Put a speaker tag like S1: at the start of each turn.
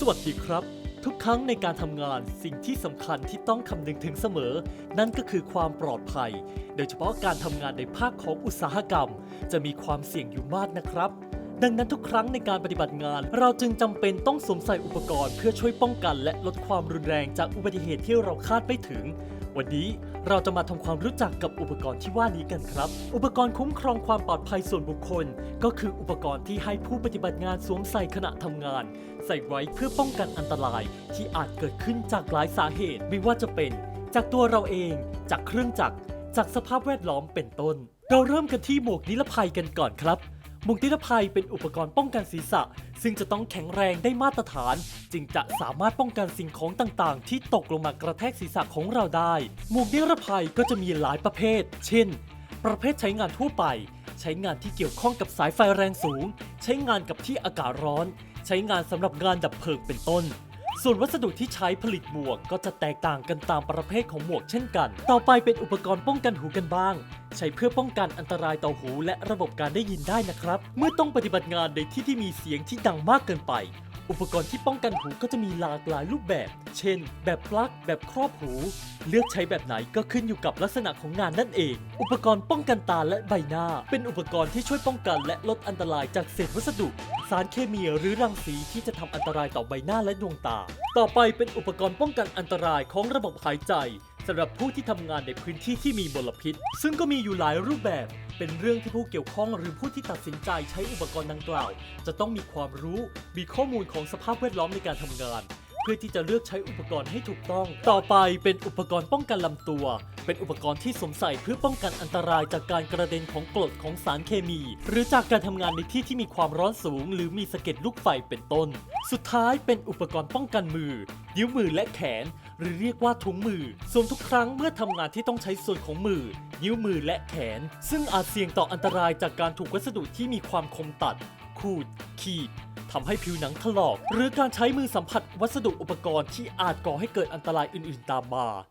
S1: สวัสดีครับ ทุกครั้งในการทำงานสิ่งที่สำคัญที่ต้องคำนึงถึงเสมอ นั่นก็คือความปลอดภัย โดยเฉพาะการทำงานในภาคของอุตสาหกรรม จะมีความเสี่ยงอยู่มากนะครับ ดังนั้นทุกครั้งในการปฏิบัติงาน เราจึงจำเป็นต้องสวมใส่อุปกรณ์เพื่อช่วยป้องกัน และลดความรุนแรงจากอุบัติเหตุที่เราคาดไม่ถึง วันนี้เราจะมาทำความรู้จักกับอุปกรณ์ที่ว่านี้กันครับ อุปกรณ์คุ้มครองความปลอดภัยส่วนบุคคล ก็คืออุปกรณ์ที่ให้ผู้ปฏิบัติงานสวมใส่ขณะทำงาน ใส่ไว้เพื่อป้องกันอันตรายที่อาจเกิดขึ้นจากหลายสาเหตุ ไม่ว่าจะเป็น จากตัวเราเอง จากเครื่องจักร จากสภาพแวดล้อมเป็นต้น เราเริ่มกันที่หมวกนิรภัยกันก่อนครับ มวกนิรภัยเป็นอุปกรณ์ป้องกันศีรษะ ซึ่งจะต้องแข็งแรงได้มาตรฐาน จึงจะสามารถป้องกันสิ่งของต่างๆ ที่ตกลงมากระแทกศีรษะของเราได้หมวกนิรภัยก็จะมีหลายประเภท เช่น ประเภทใช้งานทั่วไป ใช้งานที่เกี่ยวข้องกับสายไฟแรงสูง ใช้งานกับที่อากาศร้อน ใช้งานสำหรับงานดับเพลิงเป็นต้นส่วนวัสดุที่ใช้ผลิตหมวกก็จะแตกต่างกันตามประเภทของหมวกเช่นกัน ต่อไปเป็นอุปกรณ์ป้องกันหูกันบ้าง ใช้เพื่อป้องกันอันตรายต่อหูและระบบการได้ยินได้นะครับ เมื่อต้องปฏิบัติงานในที่ที่มีเสียงที่ดังมากเกินไป อุปกรณ์ที่ป้องกันหูก็จะมีหลากหลายรูปแบบ เช่น แบบปลั๊กแบบครอบหู เลือกใช้แบบไหนก็ขึ้นอยู่กับลักษณะของงานนั่นเอง อุปกรณ์ป้องกันตาและใบหน้า เป็นอุปกรณ์ที่ช่วยป้องกันและลดอันตรายจากเศษวัสดุ สารเคมีหรือรังสีที่จะทำอันตรายต่อใบหน้าและดวงตา ต่อไปเป็นอุปกรณ์ป้องกันอันตรายของระบบหายใจ สำหรับผู้ที่ทำงานในพื้นที่ที่มีมลพิษ ซึ่งก็มีอยู่หลายรูปแบบ เป็นเรื่องที่ผู้เกี่ยวข้องหรือผู้ที่ตัดสินใจใช้อุปกรณ์ดังกล่าว จะต้องมีความรู้ มีข้อมูลของสภาพแวดล้อมในการทำงาน เพื่อที่จะเลือกใช้อุปกรณ์ให้ถูกต้อง ต่อไปเป็นอุปกรณ์ป้องกันลำตัว เป็นอุปกรณ์ที่สวมใส่เพื่อป้องกันอันตรายจากการกระเด็นของกรดของสารเคมี หรือจากการทำงานในที่ที่มีความร้อนสูง หรือมีสะเก็ดลูกไฟเป็นต้น สุดท้ายเป็นอุปกรณ์ป้องกันมือ นิ้วมือและแขน หรือเรียกว่าถุงมือสวนทุกครั้งเมื่อทำงานที่ต้องใช้ส่วนของมือ นิ้วมือและแขน ซึ่งอาจเสี่ยงต่ออันตรายจากการถูกวัสดุที่มีความคมตัด ขูด ขีด ทำให้ผิวหนังถลอก หรือการใช้มือสัมผัสวัสดุอุปกรณ์ที่อาจก่อให้เกิดอันตรายอื่น ๆ ตามมา